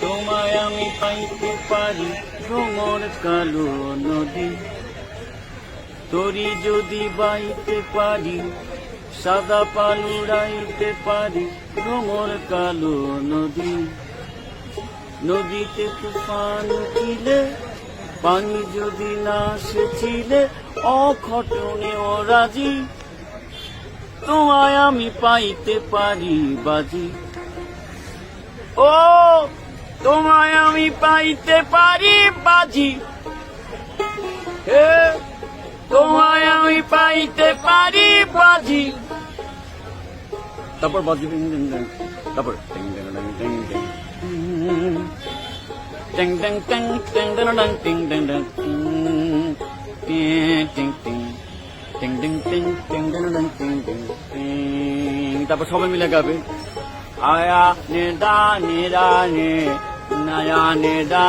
তোমায় আমি পাইতে পারি। ভ্রমর কালো নদী, তরি যদি বাইতে পারি, সাদা পালুড়াইতে পারি। ভ্রমর কালো নদী, নদীতে তুফান উঠিলে, পানি যদি না সেছিলে, অঘটনে ও রাজি তোমায় আমি পাইতে পারি বাজি। ও তোমায় আমি পাইতে পারি বাজি তোমায় আমি পাইতে পারি বাজি তারপর বাজি তারপর টিং টিং টিং টিং টিং তারপর সবাই মিলে গাবে আয়া নে দা নে দা নে নায়া নে দা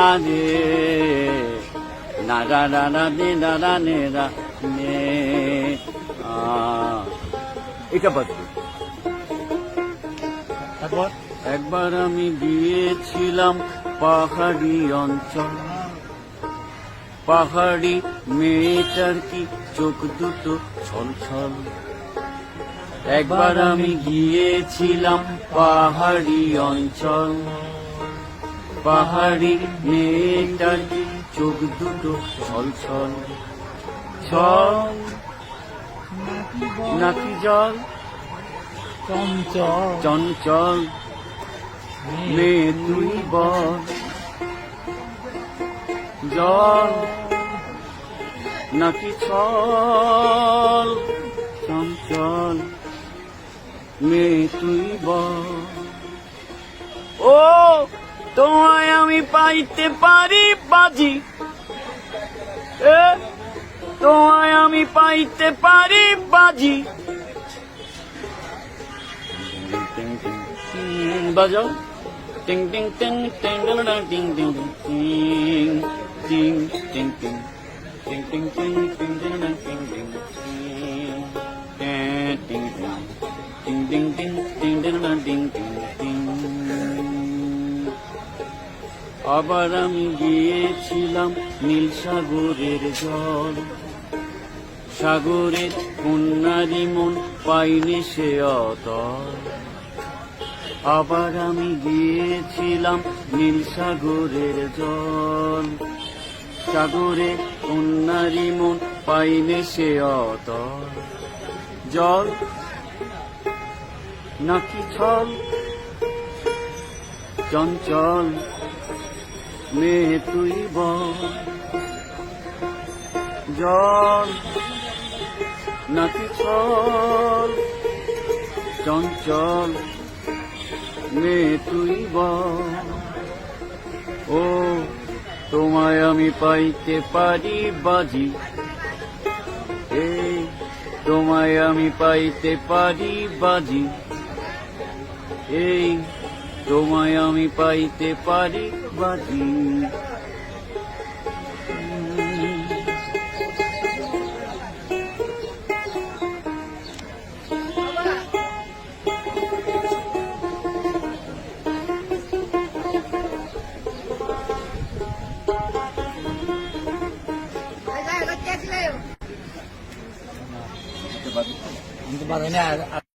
দা নে নে দা নে এটা বাজবে তারপর একবার। আমি গিয়েছিলাম পাহাড়ি অঞ্চল। পাহাড়ি মেয়েটার কি চোখ দুটো ছল ছল একবার আমি গিয়েছিলাম পাহাড়ি অঞ্চল। পাহাড়ি মেয়েটার চোখ দুটো ছল ছল ছল নাকি জল? চঞ্চল। চঞ্চল মেয়ে তুই বল। জল নাকি ছল? চঞ্চল মেয়ে তুই বল। ও তোমায় আমি পাইতে পারি বাজি তোমায় আমি পাইতে পারি বাজি টিং টিং টিং বাজাও টিং টিং টিং টিং ডং ডং টিং টিং টিং টিং টিং টিং টিং টিং টিং টিং ডং টিং টিং টিং টিং টিং টিং টিং টিং ডং টিং টিং টিং আবার আমি গিয়েছিলাম নীল সাগরের জল। সাগরের কন্যারি মন পাইনি সে অতল। আবার আমি গিয়েছিলাম নীল সাগরের জল। সাগরে কন্যারি মন পাইনি সে অতল। জল? নাকি ছল? চঞ্চল? মেয়ে তুই জল নাকি ছল চঞ্চল মেয়ে তুই ও, তোমায় আমি পাইতে পারি বাজি। এই, তোমায় আমি পাইতে পারি বাজি। এই do Miami pra Itepari, Badim. Untuk bagaimana